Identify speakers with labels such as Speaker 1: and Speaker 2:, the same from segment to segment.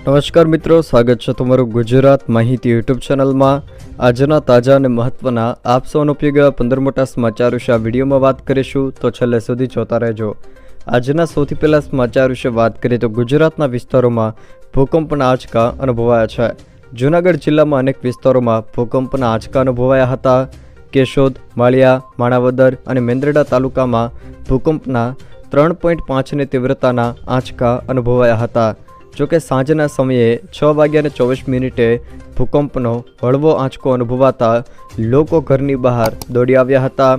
Speaker 1: નમસ્કાર મિત્રો, સ્વાગત છે તમારું ગુજરાત માહિતી યુટ્યુબ ચેનલમાં. આજના તાજા અને મહત્વના આપ સૌનો ઉપયોગ પંદર મોટા સમાચાર વિશે આ વિડીયોમાં વાત કરીશું, તો છેલ્લે સુધી જોતા રહેજો. આજના સૌથી પહેલાં સમાચાર વિશે વાત કરીએ તો ગુજરાતના વિસ્તારોમાં ભૂકંપના આંચકા અનુભવાયા છે. જૂનાગઢ જિલ્લામાં અનેક વિસ્તારોમાં ભૂકંપના આંચકા અનુભવાયા હતા. કેશોદ, માળિયા, માણાવદર અને મેંદરડા તાલુકામાં ભૂકંપના ત્રણ પોઈન્ટ પાંચની તીવ્રતાના આંચકા અનુભવાયા હતા. જોકે સાંજના સમયે છ વાગ્યાને ચોવીસ મિનિટે ભૂકંપનો હળવો આંચકો અનુભવાતા લોકો ઘરની બહાર દોડી આવ્યા હતા.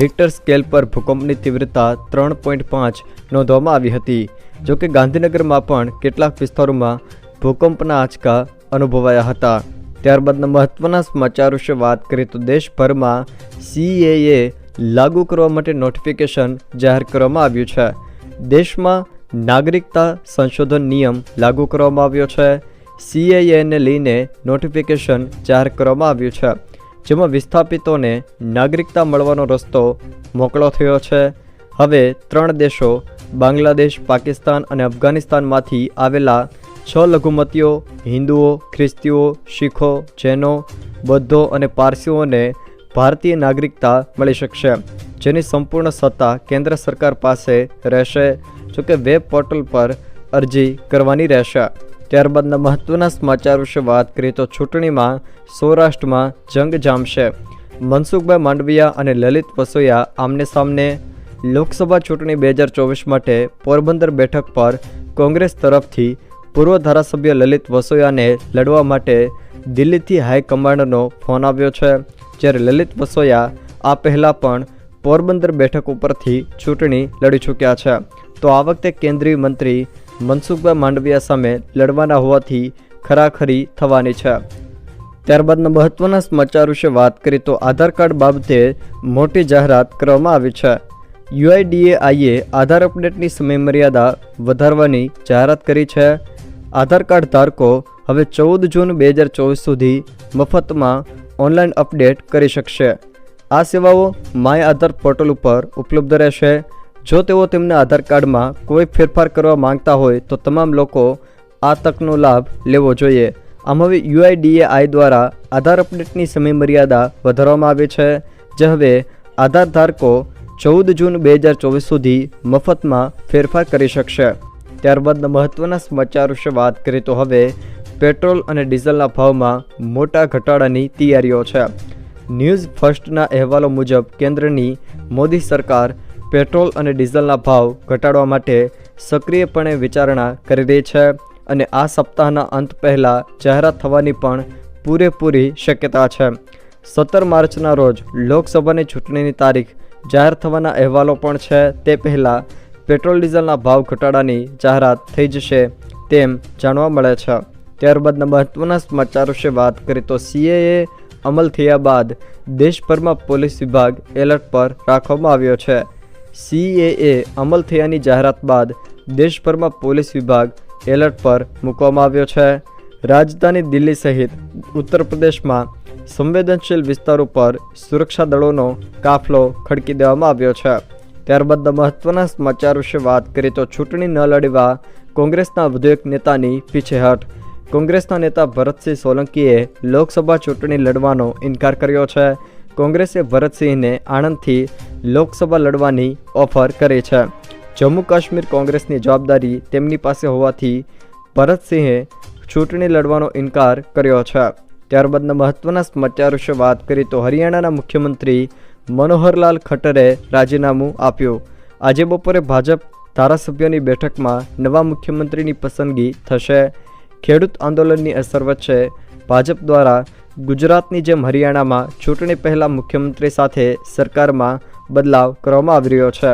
Speaker 1: રિક્ટર સ્કેલ પર ભૂકંપની તીવ્રતા ત્રણ પોઈન્ટ પાંચ નોંધવામાં આવી હતી. જોકે ગાંધીનગરમાં પણ કેટલાક વિસ્તારોમાં ભૂકંપના આંચકા અનુભવાયા હતા. ત્યારબાદના મહત્વના સમાચાર વિશે વાત કરીએ તો દેશભરમાં સીએએ લાગુ કરવા માટે નોટિફિકેશન જાહેર કરવામાં આવ્યું છે. દેશમાં નાગરિકતા સંશોધન નિયમ લાગુ કરવામાં આવ્યો છે. સીએએને લઈને નોટિફિકેશન જાહેર કરવામાં આવ્યું છે, જેમાં વિસ્થાપિતોને નાગરિકતા મળવાનો રસ્તો મોકળો થયો છે. હવે ત્રણ દેશો, બાંગ્લાદેશ, પાકિસ્તાન અને અફઘાનિસ્તાનમાંથી આવેલા છ લઘુમતીઓ, હિન્દુઓ, ખ્રિસ્તીઓ, શીખો, જૈનો, બૌદ્ધો અને પારસીઓને ભારતીય નાગરિકતા મળી શકશે. જેની સંપૂર્ણ સત્તા કેન્દ્ર સરકાર પાસે રહેશે, જોકે વેબ પોર્ટલ પર અરજી કરવાની રહેશે. ત્યારબાદના મહત્વના સમાચાર વિશે વાત કરીએ તો ચૂંટણીમાં સૌરાષ્ટ્રમાં જંગ જામશે. મનસુખભાઈ માંડવિયા અને લલિત વસોયા આમને સામને લોકસભા ચૂંટણી બે હજાર ચોવીસ માટે પોરબંદર બેઠક પર કોંગ્રેસ તરફથી પૂર્વ ધારાસભ્ય લલિત વસોયાને લડવા માટે દિલ્હીથી હાઈકમાન્ડનો ફોન આવ્યો છે, જ્યારે લલિત વસોયા આ પહેલાં પણ પોરબંદર બેઠક ઉપરથી ચૂંટણી લડી ચૂક્યા છે. તો આ વખતે કેન્દ્રીય મંત્રી મનસુખભાઈ માંડવિયા સામે લડવાના હોવાથી ખરાખરી થવાની છે. ત્યારબાદના મહત્વના સમાચાર વિશે વાત કરીએ તો આધાર કાર્ડ બાબતે મોટી જાહેરાત કરવામાં આવી છે. યુઆઈડીએઆઈએ આધાર અપડેટની સમયમર્યાદા વધારવાની જાહેરાત કરી છે. આધાર કાર્ડ ધારકો હવે ચૌદ જૂન બે હજાર ચોવીસ સુધી મફતમાં ઓનલાઈન અપડેટ કરી શકશે. આ સેવાઓ માય આધાર પોર્ટલ ઉપર ઉપલબ્ધ રહેશે. જો તેઓ તેમના આધાર કાર્ડમાં કોઈ ફેરફાર કરવા માંગતા હોય તો તમામ લોકો આ તકનો લાભ લેવો જોઈએ. આમ હવે યુઆઈડીએઆઈ દ્વારા આધાર અપડેટની સમયમર્યાદા વધારવામાં આવી છે, જે હવે આધાર ધારકો ચૌદ જૂન બે હજાર ચોવીસ સુધી મફતમાં ફેરફાર કરી શકશે. ત્યારબાદના મહત્ત્વના સમાચાર વિશે વાત કરીએ તો હવે પેટ્રોલ અને ડીઝલના ભાવમાં મોટા ઘટાડાની તૈયારીઓ છે. ન્યૂઝ ફર્સ્ટના અહેવાલો મુજબ, કેન્દ્રની મોદી સરકાર પેટ્રોલ અને ડીઝલના ભાવ ઘટાડવા માટે સક્રિયપણે વિચારણા કરી રહી છે અને આ સપ્તાહના અંત પહેલાં જાહેરાત થવાની પણ પૂરેપૂરી શક્યતા છે. સત્તર માર્ચના રોજ લોકસભાની ચૂંટણીની તારીખ જાહેર થવાના અહેવાલો પણ છે, તે પહેલાં પેટ્રોલ ડીઝલના ભાવ ઘટાડાની જાહેરાત થઈ જશે તેમ જાણવા મળે છે. ત્યારબાદના મહત્ત્વના સમાચાર વિશે વાત કરીએ તો સીએએ અમલ થયા બાદ દેશભરમાં પોલીસ વિભાગ એલર્ટ પર રાખવામાં આવ્યો છે. સીએએ અમલ થયાની જાહેરાત બાદ દેશભરમાં પોલીસ વિભાગ એલર્ટ પર મૂકવામાં આવ્યો છે. રાજધાની દિલ્હી સહિત ઉત્તર પ્રદેશમાં સંવેદનશીલ વિસ્તારો પર સુરક્ષા દળોનો કાફલો ખડકી દેવામાં આવ્યો છે. ત્યારબાદના મહત્ત્વના સમાચાર વિશે વાત કરીએ તો ચૂંટણી ન લડવા કોંગ્રેસના વધુ એક નેતાની પીછેહટ કોંગ્રેસના નેતા ભરતસિંહ સોલંકીએ લોકસભા ચૂંટણી લડવાનો ઇનકાર કર્યો છે. કોંગ્રેસે ભરતસિંહને આણંદથી લોકસભા લડવાની ઓફર કરી છે. જમ્મુ કાશ્મીર કોંગ્રેસની જવાબદારી તેમની પાસે હોવાથી ભરતસિંહે ચૂંટણી લડવાનો ઇનકાર કર્યો છે. ત્યારબાદના મહત્ત્વના સમાચાર વિશે વાત કરીએ તો હરિયાણાના મુખ્યમંત્રી મનોહરલાલ ખટ્ટરે રાજીનામું આપ્યું. આજે બપોરે ભાજપ ધારાસભ્યોની બેઠકમાં નવા મુખ્યમંત્રીની પસંદગી થશે. ખેડૂત આંદોલનની અસર વચ્ચે ભાજપ દ્વારા ગુજરાતની જેમ હરિયાણામાં ચૂંટણી પહેલાં મુખ્યમંત્રી સાથે સરકારમાં બદલાવ કરવામાં આવી રહ્યો છે.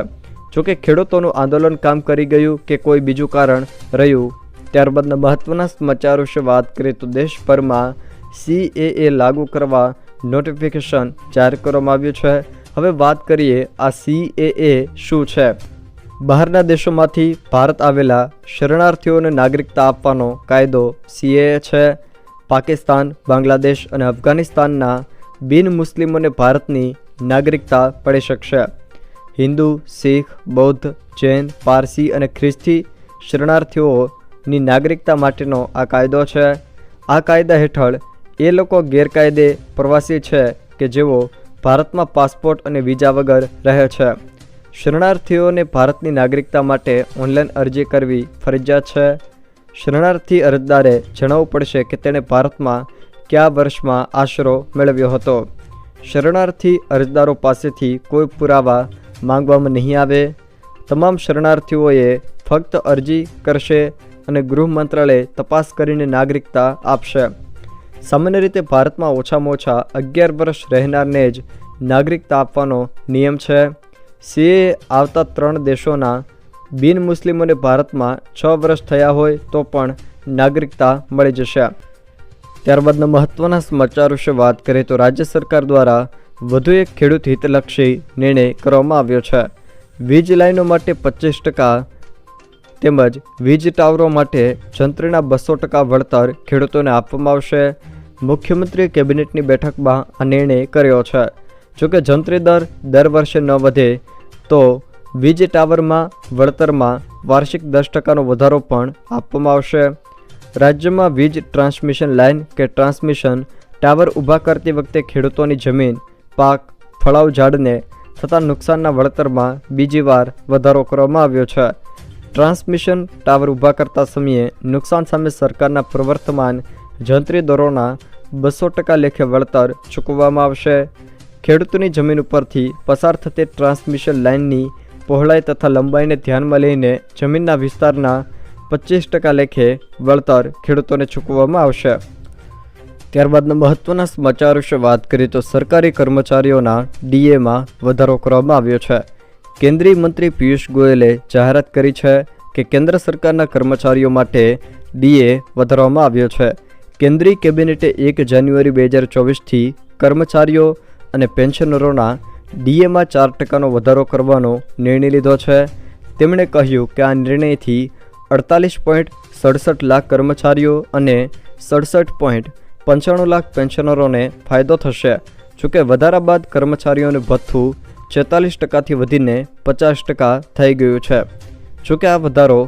Speaker 1: જોકે ખેડૂતોનું આંદોલન કામ કરી ગયું કે કોઈ બીજું કારણ રહ્યું ત્યારબાદના મહત્ત્વના સમાચાર વિશે વાત કરીએ તો દેશભરમાં સીએએ લાગુ કરવા નોટિફિકેશન જાહેર કરવામાં આવ્યું છે. હવે વાત કરીએ આ સીએએ શું છે? બહારના દેશોમાંથી ભારત આવેલા શરણાર્થીઓને નાગરિકતા આપવાનો કાયદો સીએ છે. પાકિસ્તાન, બાંગ્લાદેશ અને અફઘાનિસ્તાનના બિન મુસ્લિમોને ભારતની નાગરિકતા પડી શકશે. હિન્દુ, શીખ, બૌદ્ધ, જૈન, પારસી અને ખ્રિસ્તી શરણાર્થીઓની નાગરિકતા માટેનો આ કાયદો છે. આ કાયદા હેઠળ એ લોકો ગેરકાયદે પ્રવાસી છે કે જેઓ ભારતમાં પાસપોર્ટ અને વિઝા વગર રહે છે. શરણાર્થીઓને ભારતની નાગરિકતા માટે ઓનલાઈન અરજી કરવી ફરજિયાત છે. શરણાર્થી અરજદારે જણાવવું પડશે કે તેણે ભારતમાં કયા વર્ષમાં આશરો મેળવ્યો હતો. શરણાર્થી અરજદારો પાસેથી કોઈ પુરાવા માંગવામાં નહીં આવે. તમામ શરણાર્થીઓએ ફક્ત અરજી કરશે અને ગૃહ મંત્રાલય તપાસ કરીને નાગરિકતા આપશે. સામાન્ય રીતે ભારતમાં ઓછામાં ઓછા અગિયાર વર્ષ રહેનારને જ નાગરિકતા આપવાનો નિયમ છે. સીએ આવતા ત્રણ દેશોના બિન મુસ્લિમોને ભારતમાં છ વર્ષ થયા હોય તો પણ નાગરિકતા મળી જશે. ત્યારબાદના મહત્વના સમાચાર વિશે વાત કરીએ તો રાજ્ય સરકાર દ્વારા વધુ એક ખેડૂત હિતલક્ષી નિર્ણય કરવામાં આવ્યો છે. વીજ લાઈનો માટે પચીસ ટકા તેમજ વીજ ટાવરો માટે જંત્રીના બસો ટકા વળતર ખેડૂતોને આપવામાં આવશે. મુખ્યમંત્રીએ કેબિનેટની બેઠકમાં આ નિર્ણય કર્યો છે. જોકે જંત્રી દર દર વર્ષે ન વધે, તો વીજ ટાવરમાં, વળતરમાં વાર્ષિક દસ ટકાનો વધારો પણ આપવામાં આવશે. રાજ્યમાં વીજ ટ્રાન્સમિશન લાઇન કે ટ્રાન્સમિશન ટાવર ઊભા કરતી વખતે ખેડૂતોની જમીન, પાક, ફળાવ, ઝાડને થતા નુકસાનના વળતરમાં બીજી વાર વધારો કરવામાં આવ્યો છે. ટ્રાન્સમિશન ટાવર ઊભા કરતા સમયે નુકસાન સામે સરકારના પ્રવર્તમાન જંત્રી દરોના બસો ટકા લેખે વળતર ચૂકવવામાં આવશે. ખેડૂતોની જમીન ઉપરથી પસાર થતી ટ્રાન્સમિશન લાઇનની પહોળાઈ તથા લંબાઈને ધ્યાનમાં લઈને જમીનના વિસ્તારના પચીસ ટકા લેખે વળતર ખેડૂતોને ચૂકવવામાં આવશે. ત્યારબાદના મહત્વના સમાચાર વિશે વાત કરીએ તો સરકારી કર્મચારીઓના ડીએમાં વધારો કરવામાં આવ્યો છે. કેન્દ્રીય મંત્રી પિયુષ ગોયલે જાહેરાત કરી છે કે કેન્દ્ર સરકારના કર્મચારીઓ માટે ડીએ વધારવામાં આવ્યો છે. કેન્દ્રીય કેબિનેટે એક જાન્યુઆરી બે હજાર ચોવીસથી કર્મચારીઓ અને પેન્શનરોના ડીએમાં ચાર ટકાનો વધારો કરવાનો નિર્ણય લીધો છે. તેમણે કહ્યું કે આ નિર્ણયથી અડતાલીસ પોઈન્ટ સડસઠ લાખ કર્મચારીઓ અને સડસઠ પોઈન્ટ પંચાણું લાખ પેન્શનરોને ફાયદો થશે. જોકે વધારા બાદ કર્મચારીઓનું ભથ્થું છેતાલીસ ટકાથી વધીને પચાસ ટકા થઈ ગયું છે. જોકે આ વધારો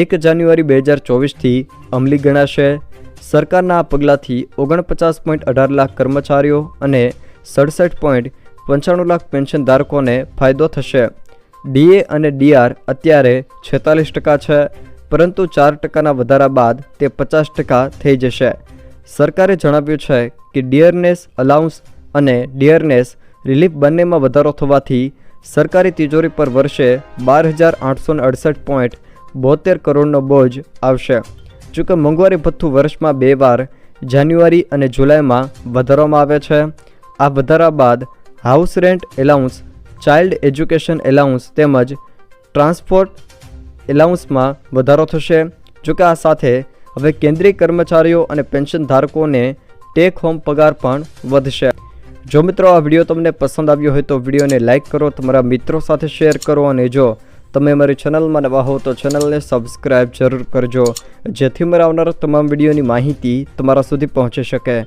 Speaker 1: એક જાન્યુઆરી બે હજાર ચોવીસથી અમલી ગણાશે. સરકારના આ પગલાંથી ઓગણપચાસ પોઈન્ટ અઢાર લાખ કર્મચારીઓ અને સડસઠ પોઈન્ટ પંચાણું લાખ પેન્શન ધારકોને ફાયદો થશે. ડીએ અને ડીઆર અત્યારે છેતાલીસ ટકા છે, પરંતુ ચાર ટકાના વધારા બાદ તે પચાસ ટકા થઈ જશે. સરકારે જણાવ્યું છે કે ડિયરનેસ અલાઉન્સ અને ડિયરનેસ રિલીફ બંનેમાં વધારો થવાથી સરકારી તિજોરી પર વર્ષે બાર હજાર આઠસો અડસઠ પોઈન્ટ બોતેર કરોડનો બોજ આવશે. જોકે મોંઘવારી ભથ્થું વર્ષમાં બે વાર જાન્યુઆરી અને જુલાઈમાં વધારવામાં આવે છે. આ વધારા બાદ house rent allowance child education allowance તેમજ ટ્રાન્સપોર્ટ એલાઉન્સમાં વધારો થશે. જોકે આ સાથે હવે કેન્દ્રીય કર્મચારીઓ અને પેન્શન ધારકોને ટેક હોમ પગાર પણ વધશે. જો મિત્રો આ વીડિયો તમને પસંદ આવ્યો હોય તો વિડીયોને લાઇક કરો, તમારા મિત્રો સાથે શેર કરો અને જો તમે મારી ચેનલમાં નવા હો તો ચેનલને સબસ્ક્રાઈબ જરૂર કરજો. જેથી મારા આવનારા તમામ વિડીયોની માહિતી તમારા સુધી પહોંચી શકે.